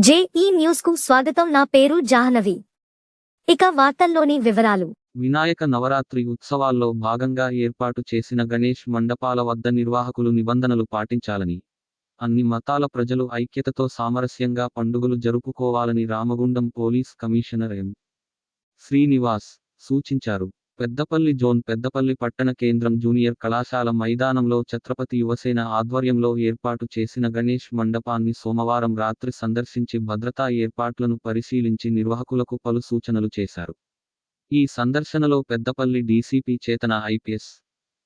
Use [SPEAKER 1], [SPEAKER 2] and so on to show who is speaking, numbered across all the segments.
[SPEAKER 1] JEE న్యూస్కు స్వాగతం. నా పేరు జాహ్నవి. ఇక వార్తల్లోని వివరాలు.
[SPEAKER 2] వినాయక నవరాత్రి ఉత్సవాల్లో భాగంగా ఏర్పాటు చేసిన గణేష్ మండపాల వద్ద నిర్వాహకులు నిబంధనలు పాటించాలని అన్ని మతాల ప్రజలు ఐక్యతతో సామరస్యంగా పండుగలు జరుపుకోవాలని Ramagundam police commissioner M. Srinivas సూచించారు. పెద్దపల్లి జోన్ పెద్దపల్లి పట్టణ కేంద్రం జూనియర్ కళాశాల మైదానంలో ఛత్రపతి యువసేన ఆధ్వర్యంలో ఏర్పాటు చేసిన గణేష్ మండపాన్ని సోమవారం రాత్రి సందర్శించి భద్రతా ఏర్పాట్లను పరిశీలించి నిర్వాహకులకు పలు సూచనలు చేశారు. ఈ సందర్శనలో Peddapalli DCP Chetana IPS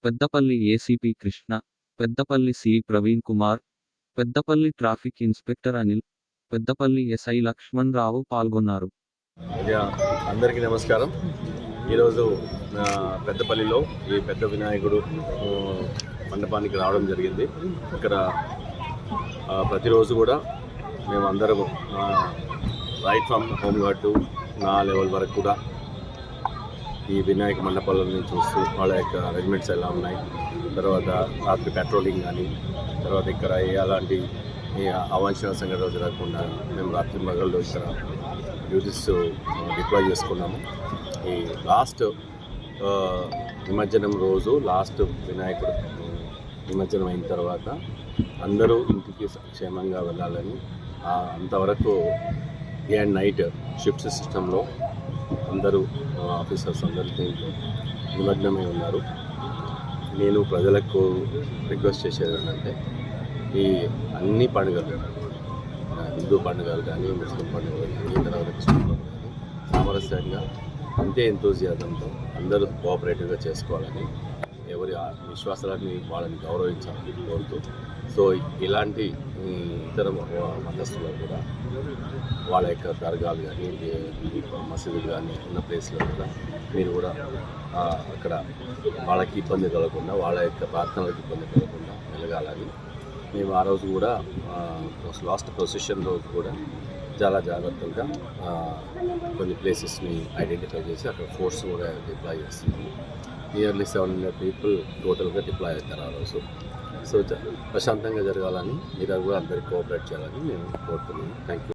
[SPEAKER 2] Peddapalli ACP Krishna Peddapalli C Praveen Kumar Peddapalli traffic inspector Anil Peddapalli SI Lakshman Rao పాల్గొన్నారు.
[SPEAKER 3] అందరికీ నమస్కారం. ఈరోజు పెద్దపల్లిలో ఈ పెద్ద వినాయకుడు మండపానికి రావడం జరిగింది. ఇక్కడ ప్రతిరోజు కూడా మేము అందరం right from home guard to నా లెవెల్ వరకు కూడా ఈ వినాయక మండపాలని చూస్తూ వాళ్ళ యొక్క అరేంజ్మెంట్స్ ఎలా ఉన్నాయి. తర్వాత రాత్రి పెట్రోలింగ్ కానీ తర్వాత ఇక్కడ ఏ అలాంటి ఏ సంఘటనలు జరగకుండా మేము రాత్రి మగళ్ళు ఇక్కడ డ్యూటీస్ డిప్లాయ్ చేసుకున్నాము. ఈ లాస్ట్ నిమజ్జనం రోజు లాస్ట్ వినాయకుడు నిమజ్జనం అయిన తర్వాత అందరూ ఇంటికి క్షేమంగా వెళ్ళాలని అంతవరకు డే అండ్ నైట్ షిఫ్ట్ సిస్టంలో అందరూ ఆఫీసర్స్ అందరూ దీంట్లో నిమగ్నమై ఉన్నారు. నేను ప్రజలకు రిక్వెస్ట్ చేసేది ఏంటంటే ఈ అన్ని పండుగలు హిందూ పండుగలు కానీ ముస్లిం పండుగలు కానీ తర్వాత క్రిస్టియన్ పండుగలు కానీ సామరస్యంగా అంతే ఎంతోజియాదంతో అందరూ కోఆపరేటివ్గా చేసుకోవాలని ఎవరి ఆ విశ్వాసాలని వాళ్ళని గౌరవించాలని కోరుతూ సో ఇలాంటి ఇతర మ- మతస్థులు కూడా వాళ్ళ యొక్క దర్గాలు కానీ మసీదులు కానీ ఉన్న ప్లేస్లో కూడా మీరు కూడా అక్కడ వాళ్ళకి ఇబ్బంది కలగకుండా వాళ్ళ యొక్క ప్రార్థనలకు ఇబ్బంది కలగకుండా వెలగాలని మేము ఆ రోజు కూడా లాస్ట్ ప్రొసెషన్ రోజు కూడా చాలా జాగ్రత్తగా కొన్ని ప్లేసెస్ని ఐడెంటిఫై చేసి అక్కడ ఫోర్స్ కూడా డిప్లాయ్ చేస్తున్నాము నియర్లీ సెవెన్ హండ్రెడ్ పీపుల్ టోటల్గా డిప్లాయ్ అవుతారు ఆ రోజు. సో ప్రశాంతంగా జరగాలని మీరు కూడా అందరికీ కోఆపరేట్ చేయాలని నేను కోరుతున్నాను థ్యాంక్ యూ